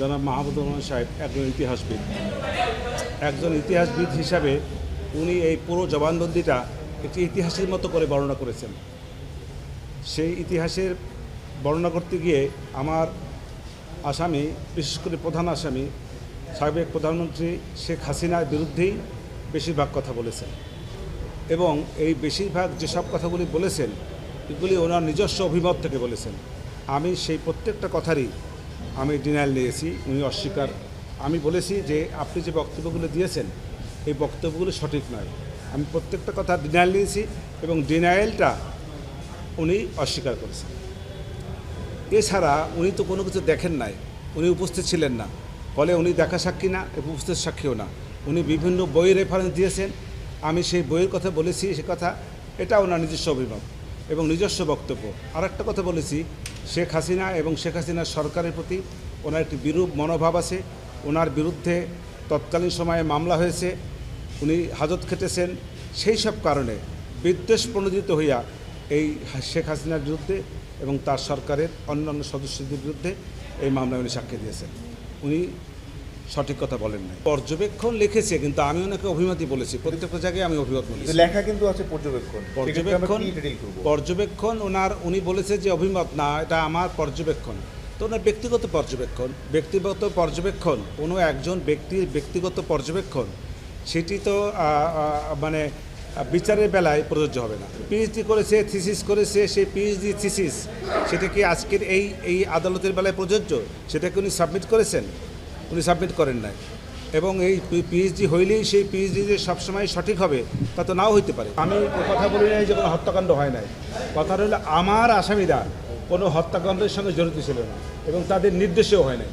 জনাব মাহমুদুর রহমান সাহেব একজন ইতিহাসবিদ। একজন ইতিহাসবিদ হিসাবে উনি এই পুরো জবানবন্দিটা একটি ইতিহাসের মতো করে বর্ণনা করেছেন। সেই ইতিহাসের বর্ণনা করতে গিয়ে আমার আসামি, বিশেষ করে প্রধান আসামি, সাবেক প্রধানমন্ত্রী শেখ হাসিনার বিরুদ্ধেই বেশিরভাগ কথা বলেছেন এবং এই বেশিরভাগ যেসব কথাগুলি বলেছেন, এগুলি ওনার নিজস্ব অভিমত থেকে বলেছেন। আমি সেই প্রত্যেকটা কথারই আমি ডিনায়াল নিয়েছি উনি অস্বীকার। আমি বলেছি যে আপনি যে বক্তব্যগুলো দিয়েছেন, এই বক্তব্যগুলো সঠিক নয়। আমি প্রত্যেকটা কথা ডিনায়াল নিয়েছি এবং ডিনায়ালটা উনি অস্বীকার করেছেন। এছাড়া উনি তো কোনো কিছু দেখেন নাই, উনি উপস্থিত ছিলেন না। ফলে উনি দেখা সাক্ষী না এবং উপস্থিত সাক্ষীও না। উনি বিভিন্ন বইয়ের রেফারেন্স দিয়েছেন। আমি সেই বইয়ের কথা বলেছি, সে কথা, এটা ওনার নিজস্ব অভিমত এবং নিজস্ব বক্তব্য। আর একটা কথা বলেছি শেখ হাসিনা এবং শেখ হাসিনার সরকারের প্রতি ওনার একটি বিরূপ মনোভাব আছে। ওনার বিরুদ্ধে তৎকালীন সময়ে মামলা হয়েছে। উনি হাজত খেটেছেন। সেই সব কারণে বিদ্বেষ প্রণোদিত হইয়া এই শেখ হাসিনার বিরুদ্ধে এবং তার সরকারের অন্যান্য সদস্যদের বিরুদ্ধে এই মামলায় উনি সাক্ষী দিয়েছেন। উনি সঠিক কথা বলেন নাই। পর্যবেক্ষণ লিখেছে কিন্তু আমি ওনাকে অভিমতি বলেছি। প্রত্যেকটা জায়গায় আমি অভিমত বলেছি। লেখা কিন্তু আছে পর্যবেক্ষণ। পর্যবেক্ষণ পর্যবেক্ষণ ওনার উনি বলেছে যে অভিমত না এটা আমার পর্যবেক্ষণ। তো ওনার ব্যক্তিগত পর্যবেক্ষণ। ব্যক্তিগত পর্যবেক্ষণ। কোনো একজন ব্যক্তির ব্যক্তিগত পর্যবেক্ষণ সেটি তো মানে বিচারের বেলায় প্রযোজ্য হবে না। পিএইচডি করেছে থিসিস করেছে সেই পিএইচডি থিসিস সেটা কি আজকের এই এই আদালতের বেলায় প্রযোজ্য? সেটাকে উনি সাবমিট করেছেন? উনি সাবমিট করেন নাই। এবং এই পিএইচডি হইলেই সেই পিএইচডি যে সবসময় সঠিক হবে, তা তো নাও হইতে পারে। আমি কথা বলি নাই যে কোনো হত্যাকাণ্ড হয় নাই। কথা হলো, আমার আসামিরা কোনো হত্যাকাণ্ডের সঙ্গে জড়িত ছিল না এবং তাদের নির্দেশেও হয় নাই।